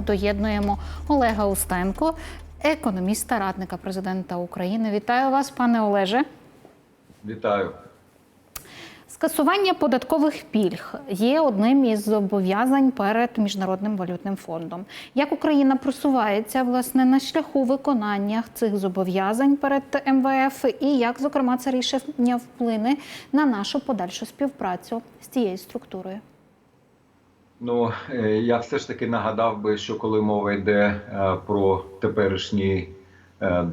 Доєднуємо Олега Устенко, економіста, радника президента України. Вітаю вас, пане Олеже. Вітаю. Скасування податкових пільг є одним із зобов'язань перед міжнародним валютним фондом. Як Україна просувається власне на шляху виконання цих зобов'язань перед МВФ, і як, зокрема, це рішення вплине на нашу подальшу співпрацю з цією структурою? Ну е, я все ж таки нагадав би, що коли мова йде е, про теперішній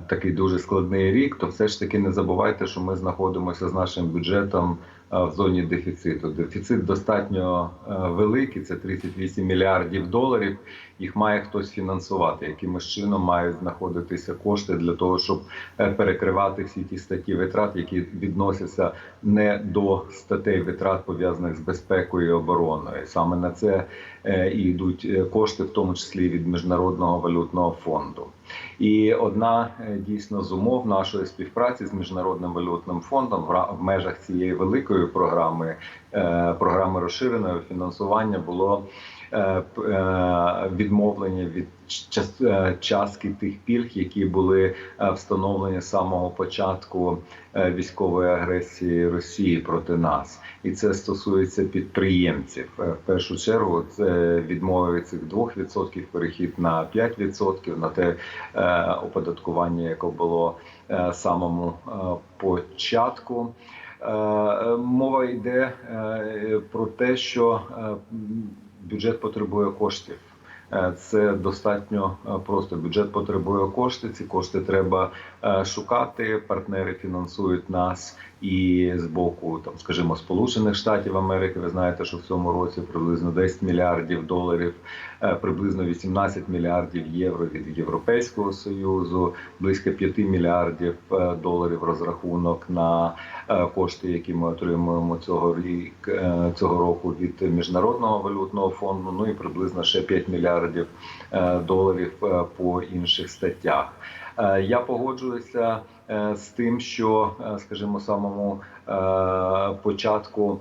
такий дуже складний рік, то все ж таки не забувайте, що ми знаходимося з нашим бюджетом е, в зоні дефіциту. Дефіцит достатньо е, великий, це 38 мільярдів доларів. Їх має хтось фінансувати, якимось чином мають знаходитися кошти для того, щоб е, перекривати всі ті статті витрат, які відносяться не до статей витрат пов'язаних з безпекою і обороною. Саме на це е, і йдуть е, кошти, в тому числі від міжнародного валютного фонду. І одна е, дійсно з умов нашої співпраці з міжнародним валютним фондом в межах цієї великої програми, е, програми розширеного фінансування було відмовлення від е, частки тих пільг, які були е, встановлені з самого початку е, військової агресії Росії проти нас, і це стосується підприємців. Е, В першу чергу це відмови цих 2%, перехід на 5%, на те е, оподаткування, яке було е, самому е, початку. Е, е, Мова йде е, про те, що е, бюджет потребує коштів. Е, Це достатньо е, просто. Бюджет потребує кошти. Ці кошти треба е, шукати. Партнери фінансують нас і з боку, там, скажімо, Сполучених Штатів Америки. Ви знаєте, що в цьому році приблизно 10 мільярдів доларів, е, приблизно 18 мільярдів євро від Європейського союзу, близько 5 мільярдів е, доларів розрахунок на е, кошти, які ми отримуємо цього рік цього року від міжнародного валютного фонду. Ну і приблизно ще 5 мільярдів доларів по інших статтях. Я погоджуюся з тим, що, е, скажімо, самому е, початку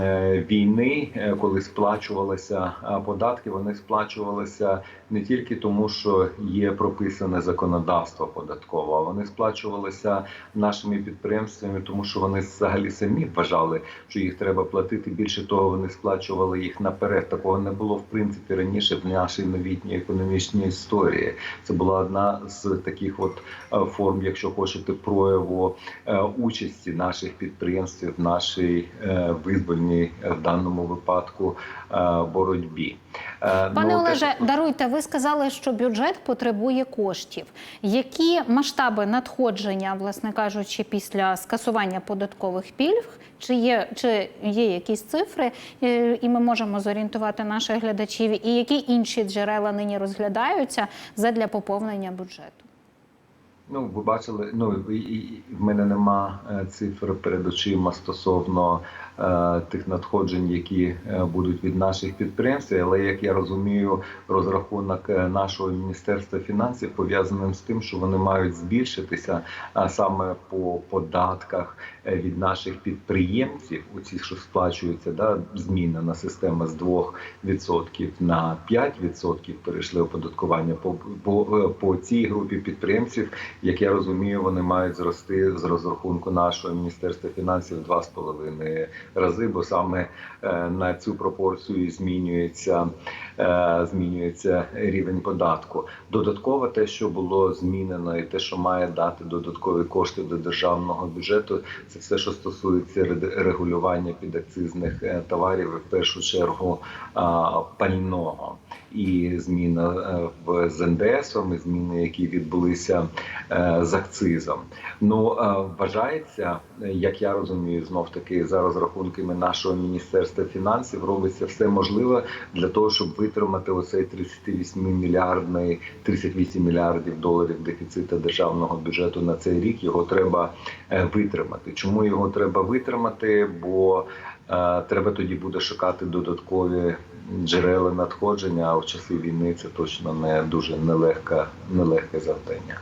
е, війни, е, коли сплачувалися е, податки, вони сплачувалися не тільки тому, що є прописане законодавство податкове, а вони сплачувалися нашими підприємствами, тому що вони взагалі самі вважали, що їх треба платити. Більше того, вони сплачували їх наперед. Такого не було в принципі раніше в нашій новітній економічній історії. Це була одна з таких от е, форм, якщо хочете, прояву е, участі наших підприємств в нашій е, визвольній е, в даному випадку боротьбі. Е, Пане ну, Олеже, те, даруйте, ви сказали, що бюджет потребує коштів. Які масштаби надходження, власне кажучи, після скасування податкових пільг? Чи є, чи є якісь цифри, і ми можемо зорієнтувати наших глядачів, і які інші джерела нині розглядаються задля поповнення бюджету? Ну, ви бачили, ну і, в мене нема е, цифр перед очима стосовно е, тих надходжень, які е, будуть від наших підприємств. Але як я розумію, розрахунок е, нашого міністерства фінансів пов'язаним з тим, що вони мають збільшитися а саме по податках від наших підприємців, у ці, що сплачуються, да, змінена система з 2% на 5% перейшли оподаткування по, по, по цій групі підприємців. Як я розумію, вони мають зрости з розрахунку нашого міністерства фінансів два з половиною рази, бо саме е, на цю пропорцію змінюється, е, змінюється рівень податку. Додатково те, що було змінено, і те, що має дати додаткові кошти до державного бюджету, це все, що стосується ре- регулювання підакцизних е, товарів, в першу чергу пального. І зміна е, в з НДСом, і зміни, які відбулися е, з акцизом. Ну е, вважається, як я розумію, знов таки за розрахунками нашого міністерства фінансів робиться все можливе для того, щоб витримати оцей 38 мільярдний 38 мільярдів доларів дефіциту державного бюджету на цей рік. Його треба витримати. Чому його треба витримати? Бо треба тоді буде шукати додаткові джерела надходження. А в часи війни це точно не дуже нелегке, нелегке завдання.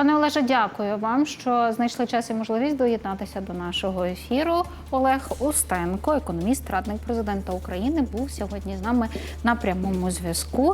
Пане Олеже, дякую вам, що знайшли час і можливість доєднатися до нашого ефіру. Олег Устенко, економіст, радник президента України, був сьогодні з нами на прямому зв'язку.